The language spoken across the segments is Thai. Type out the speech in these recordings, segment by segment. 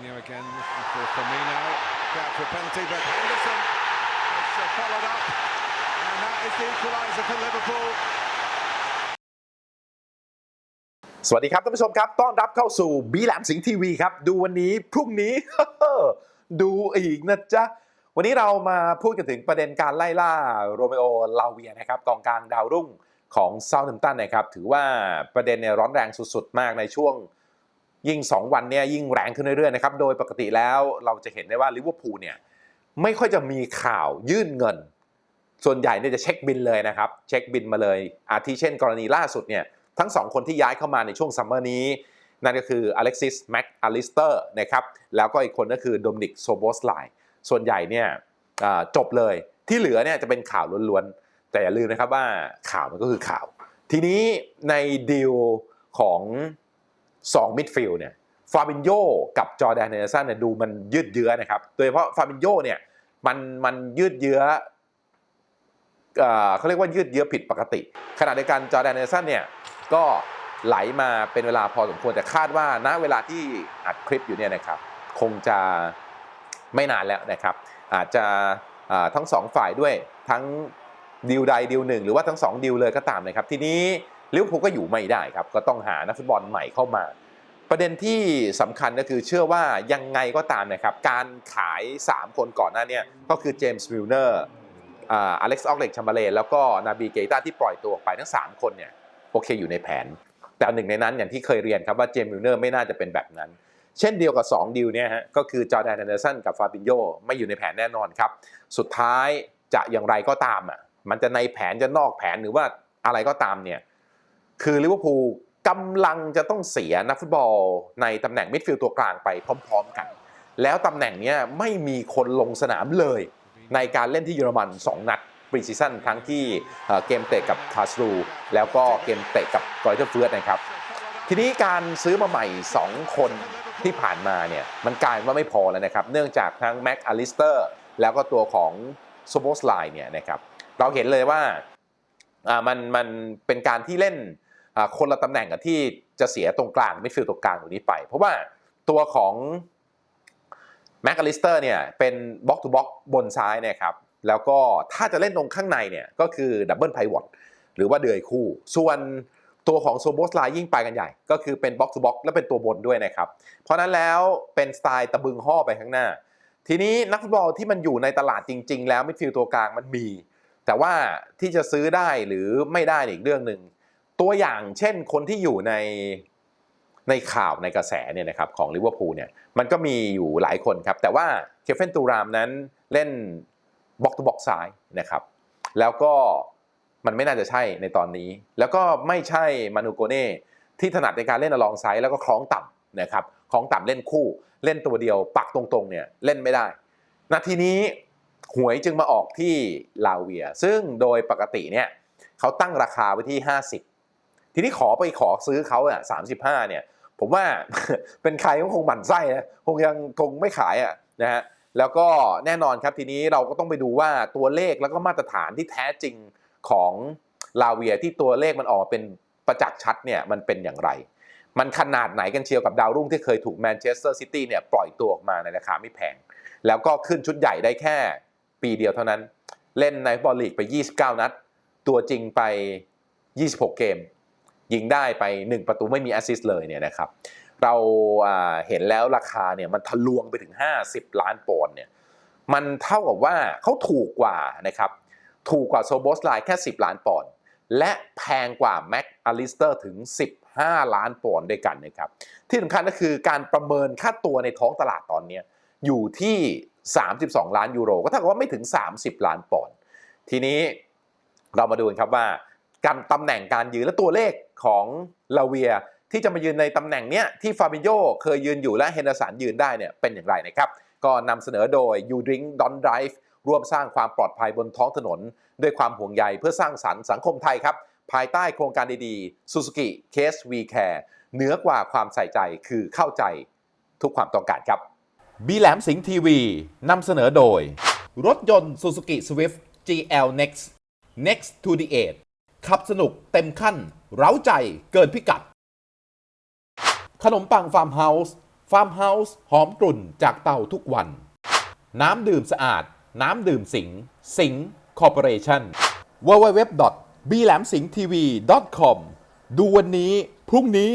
Fabinho again looking for Firmino. Out for a penalty, but Henderson has uh, followed up, and that is the equaliser for Liverpool. สวัสดีครับท่านผู้ชมครับ ต้อนรับเข้าสู่บีแหลมสิงห์ทีวีครับ ดูวันนี้พรุ่งนี้ ดูอีกนะจ๊ะ วันนี้เรามาพูดกันถึงประเด็นการไล่ล่าโรเมโอลาเวียนะครับกองกลางดาวรุ่งของเซาท์แฮมป์ตันนะครับ ถือว่าประเด็นเนี่ยร้อนแรงสุดๆ มากในช่วง ยิ่ง 2 วันเนี่ยยิ่งแรงขึ้นเรื่อยๆนะครับโดยปกติแล้วเราจะเห็นได้ว่าลิเวอร์พูลเนี่ยไม่ค่อยจะมีข่าวยื่นเงิน ส่วนใหญ่เนี่ยจะเช็คบินเลยนะครับเช็คบินมาเลย อาทิเช่น กรณีล่าสุดเนี่ยทั้งสองคนที่ย้ายเข้ามาในช่วงซัมเมอร์นี้ นั่นก็คืออเล็กซิสแม็กอลิสเตอร์นะครับแล้วก็อีกคนก็คือโดมินิกโซโบสไลส่วนใหญ่เนี่ยจบเลยที่เหลือเนี่ยจะเป็นข่าวล้วนๆ แต่อย่าลืมนะครับว่าข่าวมันก็คือข่าว ทีนี้ในดีลของ 2มิดฟิลด์เนี่ยฟาบินโยกับจอร์แดนเนเดอร์สันเนี่ยดูมันยืดเยื้อนะครับ โดยเฉพาะฟาบินโยเนี่ยมันมันยืดเยื้อเอ่อเขาเรียกว่ายืดเยื้อผิดปกติ ขณะเดียวกันจอร์แดนเนเดอร์สันเนี่ยก็ไหลมาเป็นเวลาพอสมควรแต่คาดว่าณเวลาที่อัดคลิปอยู่เนี่ยนะครับ คงจะไม่นานแล้วนะครับ อาจจะทั้งสองฝ่ายด้วยทั้งดีลใดดีลหนึ่ง หรือว่าทั้งสองดีลเลยก็ตามนะครับ ทีนี้ ลิเวอร์พูลก็อยู่ไม่ได้ครับ ก็ต้องหานักฟุตบอลใหม่เข้ามา ประเด็นที่สำคัญก็คือเชื่อว่ายังไงก็ตามนะครับ การขาย 3 คนก่อนหน้าเนี้ก็คือเจมส์มิลเนอร์อเล็กซ์ออกเล็กชัมเบเลนแล้วก็นาบีเกต้าที่ปล่อยตัวออกไปทั้ง 3 คนเนี่ยโอเคอยู่ในแผน แต่หนึ่งในนั้นอย่างที่เคยเรียนครับว่าเจมส์มิลเนอร์ไม่น่าจะเป็นแบบนั้นเช่นเดียวกับ 2ดีลเนี่ยฮะก็คือจอร์แดนแอนเดอร์สันกับฟาบินโยไม่อยู่ในแผนแน่นอนครับ สุดท้ายจะอย่างไรก็ตามอะมันจะในแผนจะนอกแผนหรือว่าอะไรก็ตามเนี่ย คือลิเวอร์พูลกำลังจะต้องเสียนักฟุตบอล ในตำแหน่งมิดฟิลด์ตัวกลางไปพร้อม ๆ กัน แล้วตำแหน่งนี้ไม่มีคนลงสนามเลย ในการเล่นที่เยอรมัน 2 นัดปรีซีซั่นทั้งที่เกมเตะกับคาสรูแล้วก็เกมเตะกับกรอยเทอร์เฟิร์สนะครับ ทีนี้การซื้อมาใหม่ 2 คนที่ผ่านมาเนี่ยมันกลายว่าไม่พอแล้วนะครับ เนื่องจากทั้งแม็กอลิสเตอร์แล้วก็ตัวของโซโบสไลเนี่ยนะครับเราเห็นเลยว่ามันมันเป็นการที่เล่น คนละตำแหน่งกับที่จะเสียตรงกลางไม่ฟิลตรงกลางตรงนี้ไป เพราะว่าตัวของแม็กอลิสเตอร์เนี่ยเป็นบล็อกทูบล็อกบนซ้ายเนะครับแล้วก็ถ้าจะเล่นตรงข้างในเนี่ยก็คือดับเบิลไพวอตหรือว่าเดือยคู่ ส่วนตัวของโซโบสไลยิ่งไปกันใหญ่ ก็คือเป็นบ็อกซ์ o บ็อกและเป็นตัวบนด้วยนะครับ เพราะนั้นแล้วเป็นสไตล์ตะบึงห่อไปข้างหน้า ทีนี้นักฟุตบอลที่มันอยู่ในตลาดจริง ๆ แล้วมิดฟิลด์ตัวกลางมันมี แต่ว่าที่จะซื้อได้หรือไม่ได้อีกเรื่องหนึ่ง ตัวอย่างเช่นคนที่อยู่ในในข่าวในกระแสเนี่ยนะครับของลิเวอร์พูลเนี่ยมันก็มีอยู่หลายคนครับ แต่ว่าเคฟเฟนตูรามนั้นเล่นบ็อกซ์ o บ็อกซ้ายนะครับแล้วก็มันไม่น่าจะใช่ในตอนนี้ แล้วก็ไม่ใช่มานูโกเน่ที่ถนัดในการเล่นอลองไซด์แล้วก็คล้องต่ำนะครับคล้องต่ำเล่นคู่ เล่นตัวเดียว ปักตรงๆเนี่ยเล่นไม่ได้ นาทีนี้หวยจึงมาออกที่ลาเวีย ซึ่งโดยปกติเนี่ยเขาตั้งราคาไว้ที่ 50 ทีนี้ขอไปขอซื้อเขาอะ35เนี่ย ผมว่าเป็นใครก็คงหมั่นไส้นะคงยังคงไม่ขายอะนะฮะแล้วก็แน่นอนครับทีนี้เราก็ต้องไปดูว่าตัวเลขแล้วก็มาตรฐานที่แท้จริงของลาเวียที่ตัวเลขมันออกมาเป็นประจักษ์ชัดเนี่ยมันเป็นอย่างไร มันขนาดไหนกันเชียวกับดาวรุ่งที่เคยถูกแมนเชสเตอร์ซิตี้เนี่ยปล่อยตัวออกมาในราคาไม่แพง แล้วก็ขึ้นชุดใหญ่ได้แค่ปีเดียวเท่านั้น เล่นในบอลลีกไป 29 นัด ตัวจริงไป 26 เกม ยิงได้ไป 1 ประตูไม่มีแอสซิสต์เลยเนี่ยนะครับเราเห็นแล้วราคาเนี่ยมันทะลวงไปถึง 50 ล้านปอนด์เนี่ยมันเท่ากับว่าเขาถูกกว่านะครับถูกกว่าโซโบสไลน์แค่ 10 ล้านปอนด์และแพงกว่าแม็กอลิสเตอร์ถึง 15 ล้านปอนด์ด้วยกันนะครับที่สำคัญก็คือการประเมินค่าตัวในท้องตลาดตอนนี้อยู่ที่ 32 ล้านยูโร ก็เท่ากับว่าไม่ถึง 30 ล้านปอนด์ทีนี้เรามาดูกันครับว่าการตำแหน่งการยืนและตัวเลข ของลาเวีย ที่จะมายืนในตำแหน่งเนี้ยที่ฟาบิโยเคยยืนอยู่และเฮนเดอร์สันยืนได้เนี่ยเป็นอย่างไรนะครับ ก็นำเสนอโดย You Drink Don't Drive ร่วมสร้างความปลอดภัยบนท้องถนน ด้วยความห่วงใยเพื่อสร้างสรรค์สังคมไทยครับ ภายใต้โครงการดีๆ Suzuki Case We Care เหนือกว่าความใส่ใจคือเข้าใจทุกความต้องการครับบีแหลมสิงห์ทีวีนำเสนอโดย รถยนต์ Suzuki Swift GL Next Next to the Edge ขับสนุกเต็มขั้น เร้าใจเกินพิกัด ขนมปังฟาร์มเฮาส์ฟาร์มเฮาส์หอมกลุ่นจากเตาทุกวัน น้ำดื่มสะอาด น้ำดื่มสิง สิงคอร์ปอเรชั่น w w w b l a m s i n g t v com ดูวันนี้พรุ่งนี้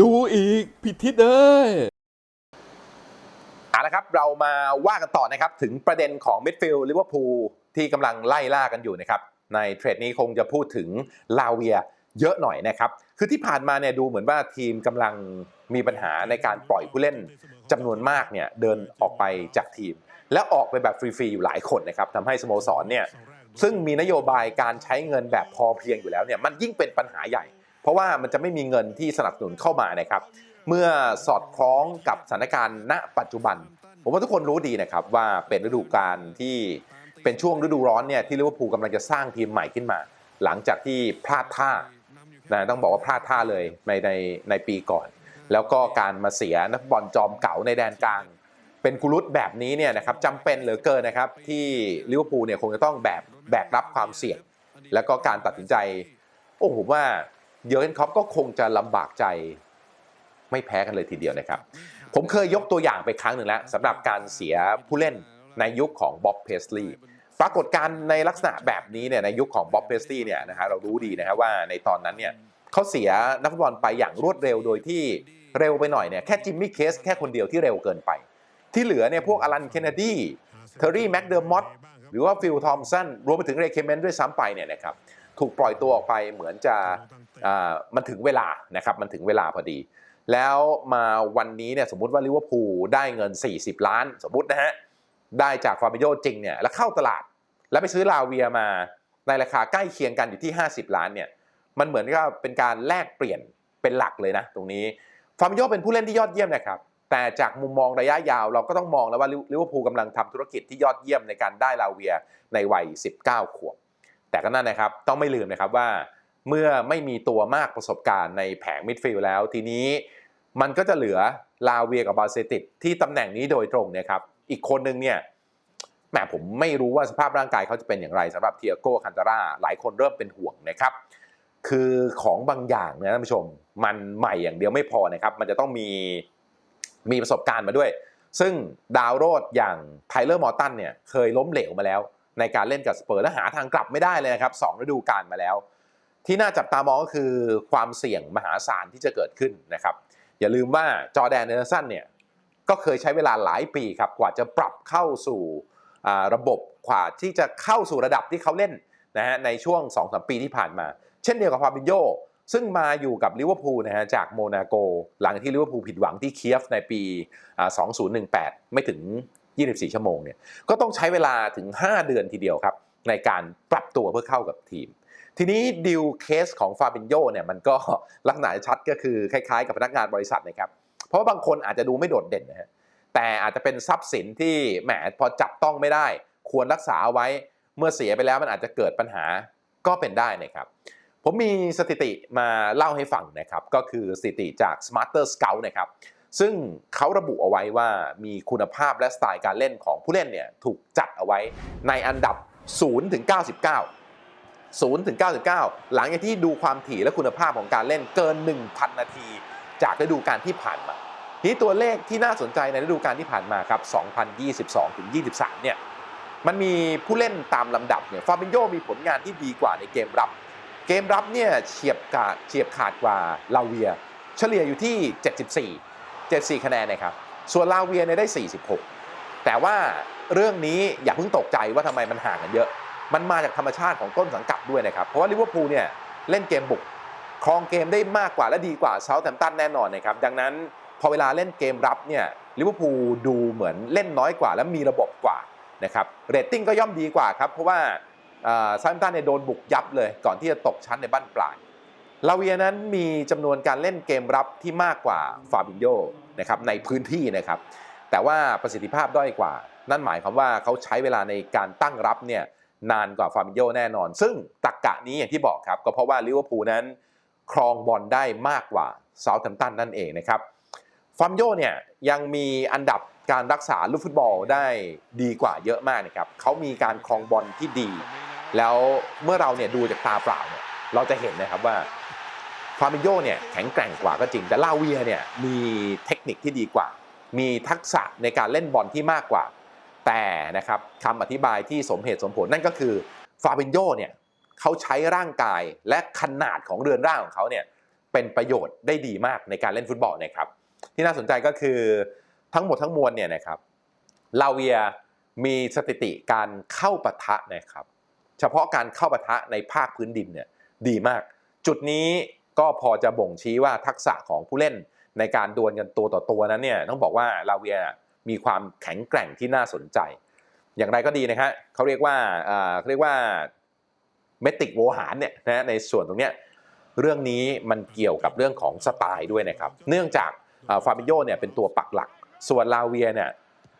ดูอีกพิทิศเอ้ยเอาละครับ เรามาว่ากันต่อนะครับ ถึงประเด็นของมิดฟิลด์ลิเวอร์พูลที่กำลังไล่ล่ากันอยู่นะครับ ในเทรดนี้คงจะพูดถึงลาเวียเยอะหน่อยนะครับ คือที่ผ่านมาเนี่ยดูเหมือนว่าทีมกำลังมีปัญหาในการปล่อยผู้เล่นจำนวนมากเนี่ยเดินออกไปจากทีม และออกไปแบบฟรีๆอยู่หลายคนนะครับทำให้สโมสรเนี่ยซึ่งมีนโยบายการใช้เงินแบบพอเพียงอยู่แล้วเนี่ยมันยิ่งเป็นปัญหาใหญ่ เพราะว่ามันจะไม่มีเงินที่สนับสนุนเข้ามานะครับเมื่อสอดคล้องกับสถานการณ์ณปัจจุบัน ผมว่าทุกคนรู้ดีนะครับว่าเป็นฤดูกาลที่ เป็นช่วงฤดูร้อนเนี่ยที่ลิเวอร์พูลกำลังจะสร้างทีมใหม่ขึ้นมา หลังจากที่พลาดท่านะต้องบอกว่าพลาดท่าเลยในในในปีก่อน แล้วก็การมาเสียนักบอลจอมเก่าในแดนกลาง เป็นกุลุตแบบนี้เนี่ยนะครับจำเป็นเหลือเกินนะครับ ที่ลิเวอร์พูลเนี่ยคงจะต้องแบกแบกรับความเสี่ยง แล้วก็การตัดสินใจ โอ้ผมว่าเยอร์เกนคอปก็คงจะลำบากใจไม่แพ้กันเลยทีเดียวนะครับ ผมเคยยกตัวอย่างไปครั้งหนึ่งแล้วสำหรับการเสียผู้เล่น ในยุคของบ๊อบเพสลีย์ปรากฏการณ์ในลักษณะแบบนี้เนี่ยในยุคของบ๊อบเพสลีย์เนี่ยนะฮะเรารู้ดีนะครับว่าในตอนนั้นเนี่ยเขาเสียนักฟุตบอลไปอย่างรวดเร็วโดยที่เร็วไปหน่อยเนี่ยแค่จิมมี่เคสแค่คนเดียวที่เร็วเกินไป ที่เหลือเนี่ยพวกอลันเคนเนดีเทอร์รี่แม็กเดอร์มอตหรือว่าฟิลทอมสันรวมไปถึงเรเคเมนด้วยซ้ำไปเนี่ยนะครับถูกปล่อยตัวออกไปเหมือนจะมันถึงเวลานะครับมันถึงเวลาพอดี แล้วมาวันนี้เนี่ยสมมุติว่าลิเวอร์พูลได้เงิน 40 ล้าน สมมุตินะฮะ ได้จากฟาบิโยจริงเนี่ยแล้วเข้าตลาด แล้วไปซื้อลาเวียมาในราคาใกล้เคียงกันอยู่ที่ 50 ล้านเนี่ยมันเหมือนกับเป็นการแลกเปลี่ยนเป็นหลักเลยนะตรงนี้ฟาบิโยเป็นผู้เล่นที่ยอดเยี่ยมนะครับแต่จากมุมมองระยะยาวเราก็ต้องมองแล้วว่าลิเวอร์พูลกำลังทำธุรกิจที่ยอดเยี่ยมในการได้ลาเวียในวัย 19 ขวบ แต่ก็นั่นนะครับต้องไม่ลืมนะครับว่า เมื่อไม่มีตัวมากประสบการณ์ในแผงมิดฟิลด์แล้วทีนี้มันก็จะเหลือลาเวียกับบาเซติดที่ตำแหน่งนี้โดยตรงเนี่ยครับ อีกคนนึงเนี่ยแหมผมไม่รู้ว่าสภาพร่างกายเขาจะเป็นอย่างไรสำหรับเทียโก้คันตาร่าหลายคนเริ่มเป็นห่วงนะครับ คือของบางอย่างนะท่านผู้ชม มันใหม่อย่างเดียวไม่พอนะครับ มันจะต้องมีมีประสบการณ์มาด้วย ซึ่งดาวโรดอย่างไทเลอร์มอร์ตันเนี่ยเคยล้มเหลวมาแล้ว ในการเล่นกับสเปอร์และหาทางกลับไม่ได้เลยนะครับสองฤดูกาลมาแล้ว ที่น่าจับตามองก็คือความเสี่ยงมหาศาลที่จะเกิดขึ้นนะครับอย่าลืมว่าจอแดนเนอร์สันเนี่ย ก็เคยใช้เวลาหลายปีครับกว่าจะปรับเข้าสู่ระบบกว่าที่จะเข้าสู่ระดับที่เขาเล่นนะฮะในช่วง2-3ปีที่ผ่านมา เช่นเดียวกับฟาบินโยซึ่งมาอยู่กับลิเวอร์พูลนะฮะจากโมนาโก หลังที่ลิเวอร์พูลผิดหวังที่เคียฟในปี 2018 ไม่ถึง 24 ชั่วโมงเนี่ยก็ต้องใช้เวลาถึง 5 เดือนทีเดียวครับ ในการปรับตัวเพื่อเข้ากับทีม ทีนี้ดิวเคสของฟาบินโยเนี่ยมันก็ลักษณะชัดก็คือคล้ายๆกับพนักงานบริษัทนะครับ เพราะบางคนอาจจะดูไม่โดดเด่นนะฮะแต่อาจจะเป็นทรัพย์สินที่แหมพอจับต้องไม่ได้ ควรรักษาเอาไว้เมื่อเสียไปแล้วมันอาจจะเกิดปัญหาก็เป็นได้นะครับ ผมมีสถิติมาเล่าให้ฟังนะครับ ก็คือสถิติจาก Smarter Scout นะครับ ซึ่งเขาระบุเอาไว้ว่ามีคุณภาพและสไตล์การเล่นของผู้เล่นเนี่ยถูกจัดเอาไว้ในอันดับ 0 ถึง 99 0 ถึง 99 หลังจากที่ดูความถี่และคุณภาพของการเล่นเกิน 1,000 นาที จากฤดูกาลที่ผ่านมาทีนี้ตัวเลขที่น่าสนใจในฤดูกาลที่ผ่านมาครับ 2022ถึง23 เนี่ย มันมีผู้เล่นตามลำดับเนี่ยฟาบินโยมีผลงานที่ดีกว่าในเกมรับ เกมรับเนี่ยเฉียบขาดเฉียบขาดกว่าลาเวีย เฉลี่ยอยู่ที่ 74 74 คะแนนนะครับ ส่วนลาเวียเนี่ยได้ 46 แต่ว่าเรื่องนี้อย่าเพิ่งตกใจว่าทำไมมันห่างกันเยอะ มันมาจากธรรมชาติของต้นสังกัดด้วยนะครับ เพราะว่าลิเวอร์พูลเนี่ยเล่นเกมบุก ครองเกมได้มากกว่าและดีกว่าเซาท์แ m มป์ตันแน่นอนนะครับดังนั้นพอเวลาเล่นเกมรับเนี่ยลิเวอร์พูลดูเหมือนเล่นน้อยกว่าและมีระบบกว่านะครับเรตติ้งก็ย่อมดีกว่าครับเพราะว่าเซาท์แ m มตันเนี่ยโดนบุกยับเลย ก่อนที่จะตกชั้นในบ้านปลายลาเวียนั้นมีจำนวนการเล่นเกมรับที่มากกว่าฟาบินโยนะครับในพื้นที่นะครับ แต่ว่าประสิทธิภาพด้อยกว่า นั่นหมายความว่าเขาใช้เวลาในการตั้งรับเนี่ยนานกว่าฟาบินโยแน่นอน ซึ่งตักกะนี้อย่างที่บอกครับ ก็เพราะว่าลิเวอร์พูลนั้น ครองบอลได้มากกว่าเซาท์แ m มป์ตันนั่นเองนะครับฟาบินโยเนี่ยยังมีอันดับการรักษาลูกฟุตบอลได้ดีกว่าเยอะมากนะครับเขามีการครองบอลที่ดี แล้วเมื่อเราเนี่ยดูจากตาเปล่าเนี่ยเราจะเห็นนะครับว่าฟาร์มิโยเนี่ยแข็งแกร่งกว่าก็จริง แต่ลาเวียเนี่ยมีเทคนิคที่ดีกว่า มีทักษะในการเล่นบอลที่มากกว่า แต่นะครับคำอธิบายที่สมเหตุสมผลนั่นก็คือฟาบินโยเนี่ย เขาใช้ร่างกายและขนาดของเรือนร่างของเขาเนี่ยเป็นประโยชน์ได้ดีมากในการเล่นฟุตบอลนะครับ ที่น่าสนใจก็คือทั้งหมดทั้งมวลเนี่ยนะครับลาเวียมีสถิติการเข้าปะทะนะครับ เฉพาะการเข้าปะทะในภาคพื้นดินเนี่ยดีมาก จุดนี้ก็พอจะบ่งชี้ว่าทักษะของผู้เล่นในการดวลกันตัวต่อตัวนั้นเนี่ยต้องบอกว่าลาเวียมีความแข็งแกร่งที่น่าสนใจ อย่างไรก็ดีนะฮะเขาเรียกว่าเอ่อเขาเรียกว่า เมติกโวหารเนี่ยนะในส่วนตรงเนี้ยเรื่องนี้มันเกี่ยวกับเรื่องของสไตล์ด้วยนะครับ เนื่องจากฟาบิโยเนี่ยเป็นตัวปักหลัก ส่วนลาเวียเนี่ย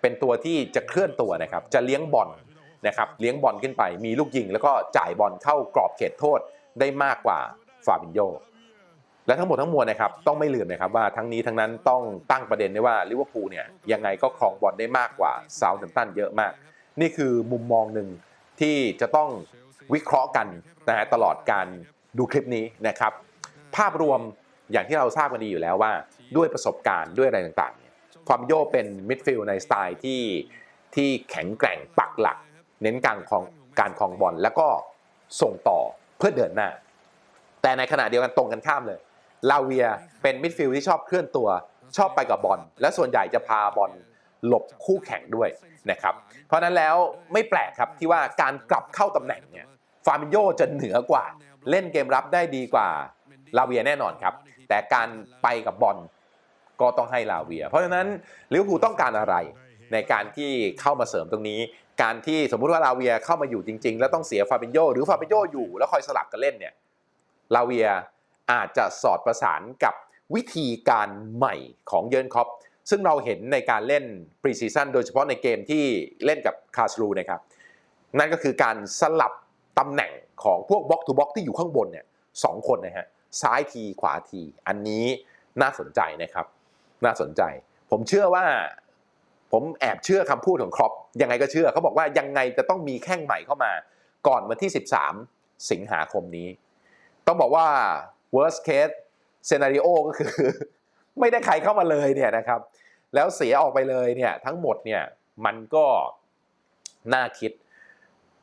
เป็นตัวที่จะเคลื่อนตัวนะครับ จะเลี้ยงบอลนะครับ เลี้ยงบอลขึ้นไป มีลูกยิง แล้วก็จ่ายบอลเข้ากรอบเขตโทษได้มากกว่าฟาบิโยและทั้งหมดทั้งมวลนะครับ ต้องไม่ลืมนะครับว่าทั้งนี้ทั้งนั้นต้องตั้งประเด็นได้ว่าลิเวอร์พูลเนี่ยยังไงก็ครองบอลได้มากกว่าเซาท์แฮมป์ตันเยอะมาก นี่คือมุมมองหนึ่งที่จะต้อง วิเคราะห์กันนะฮะตลอดการดูคลิปนี้นะครับ ภาพรวมอย่างที่เราทราบกันดีอยู่แล้วว่า ด้วยประสบการณ์ด้วยอะไรต่างๆความโยเป็นมิดฟิลด์ในสไตล์ที่ที่แข็งแกร่งปักหลัก เน้นการครองการครองบอลแล้วก็ส่งต่อเพื่อเดินหน้า แต่ในขณะเดียวกันตรงกันข้ามเลยลาเวียเป็นมิดฟิลด์ที่ชอบเคลื่อนตัวชอบไปกับบอลและส่วนใหญ่จะพาบอล หลบคู่แข่งด้วยนะครับเพราะนั้นแล้วไม่แปลกครับที่ว่าการกลับเข้าตำแหน่งเนี่ยฟาร์มิโยจะเหนือกว่า เล่นเกมรับได้ดีกว่าลาเวียแน่นอนครับ แต่การไปกับบอลก็ต้องให้ลาเวีย เพราะฉะนั้นลิเวอร์พูลต้องการอะไรในการที่เข้ามาเสริมตรงนี้ การที่สมมุติว่าลาเวียเข้ามาอยู่จริง ๆ แล้วต้องเสียฟาบินโยหรือฟาบินโยอยู่แล้วคอยสลับกันเล่นเนี่ยลาเวียอาจจะสอดประสานกับวิธีการใหม่ของเยิร์นคอป ซึ่งเราเห็นในการเล่นปรีซีซั่นโดยเฉพาะในเกมที่เล่นกับคาสลูนะครับ นั่นก็คือการสลับตำแหน่งของพวกบล็อกทูบล็อกที่อยู่ข้างบนเนี่ยสองคนนะฮะซ้ายทีขวาที อันนี้น่าสนใจนะครับ น่าสนใจ ผมเชื่อว่า ผมแอบเชื่อคำพูดของครอปยังไงก็เชื่อเขาบอกว่ายังไงจะต้องมีแข้งใหม่เข้ามา ก่อนวันที่ 13 สิงหาคมนี้ ต้องบอกว่า worst case scenario ก็คือ ไม่ได้ใครเข้ามาเลยเนี่ยนะครับ แล้วเสียออกไปเลยเนี่ยทั้งหมดเนี่ยมันก็น่าคิด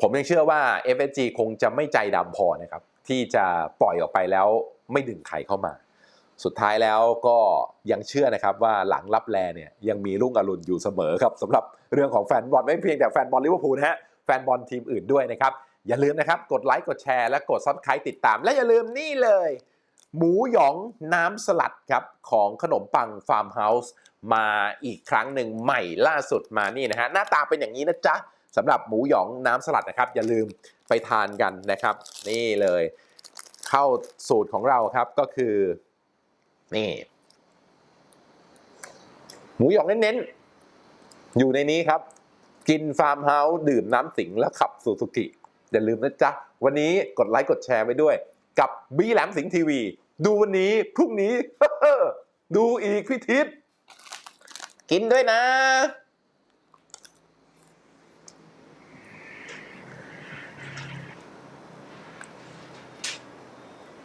ผมยังเชื่อว่า FSG คงจะไม่ใจดำพอนะครับ ที่จะปล่อยออกไปแล้วไม่ดึงใครเข้ามา สุดท้ายแล้วก็ยังเชื่อนะครับว่าหลังรับแลเนี่ยยังมีรุ่งอรุณอยู่เสมอครับสำหรับเรื่องของแฟนบอลไม่เพียงแต่แฟนบอลลิเวอร์พูลนะฮะแฟนบอลทีมอื่นด้วยนะครับ อย่าลืมนะครับ กดไลค์กดแชร์และกดซับสไครต์ติดตาม และอย่าลืมนี่เลย หมูหยองน้ำสลัดครับของขนมปังฟาร์มเฮาส์มาอีกครั้งหนึ่งใหม่ล่าสุดมานี่นะฮะหน้าตาเป็นอย่างนี้นะจ๊ะสำหรับหมูหยองน้ำสลัดนะครับ อย่าลืมไปทานกันนะครับ นี่เลย เข้าสูตรของเราครับก็คือ นี่ หมูหยองเน้นๆ อยู่ในนี้ครับ กินฟาร์มเฮาส์ดื่มน้ำสิงแล้วขับซูซูกิอย่าลืมนะจ๊ะ วันนี้กดไลค์กดแชร์ไว้ด้วย กับบีแหลมสิงทีวี ดูวันนี้พรุ่งนี้ ดูอีกพิทิศกินด้วยนะ